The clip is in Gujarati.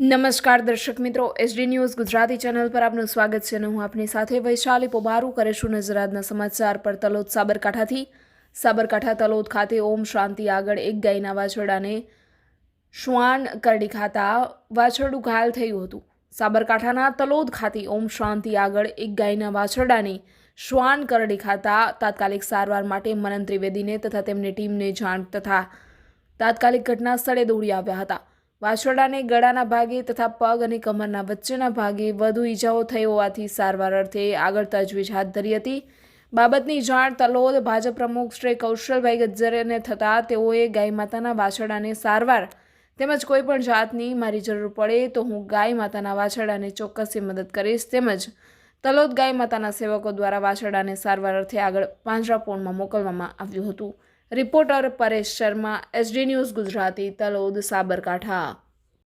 નમસ્કાર દર્શક મિત્રો એસડી ન્યૂઝ ગુજરાતી ચેનલ પર આપનું સ્વાગત છે અને હું આપની સાથે વૈશાલી પોબારું કરીશું નજર આજના સમાચાર પર. તલોદ સાબરકાંઠાથી, સાબરકાંઠા તલોદ ખાતે ઓમ શાંતિ આગળ એક ગાયના વાછરડાને શ્વાન કરડી ખાતા વાછરડું ઘાયલ થયું હતું. સાબરકાંઠાના તલોદ ખાતે ઓમ શાંતિ આગળ એક ગાયના વાછરડાને શ્વાન કરડી ખાતા તાત્કાલિક સારવાર માટે મનન ત્રિવેદીને તથા તેમની ટીમને જાણ તથા તાત્કાલિક ઘટના સ્થળે દોડી આવ્યા હતા. વાછરડાને ગળાના ભાગે તથા પગ અને કમરના વચ્ચેના ભાગે વધુ ઈજાઓ થઈ હોવાથી સારવાર અર્થે આગળ તજવીજ હાથ ધરી હતી. બાબતની જાણ તલોદ ભાજપ પ્રમુખ શ્રી કૌશલભાઈ ગજ્જરને થતાં તેઓએ ગાય માતાના વાછરડાને સારવાર તેમજ કોઈપણ જાતની મારી જરૂર પડે તો હું ગાય માતાના વાછરડાને ચોક્કસથી મદદ કરીશ તેમજ તલોદ ગાય માતાના સેવકો દ્વારા વાછરડાને સારવાર અર્થે આગળ પાંજરાપોળમાં મોકલવામાં આવ્યું હતું. Reporter Paresh Sharma SD news Gujarati Talod Sabarkantha.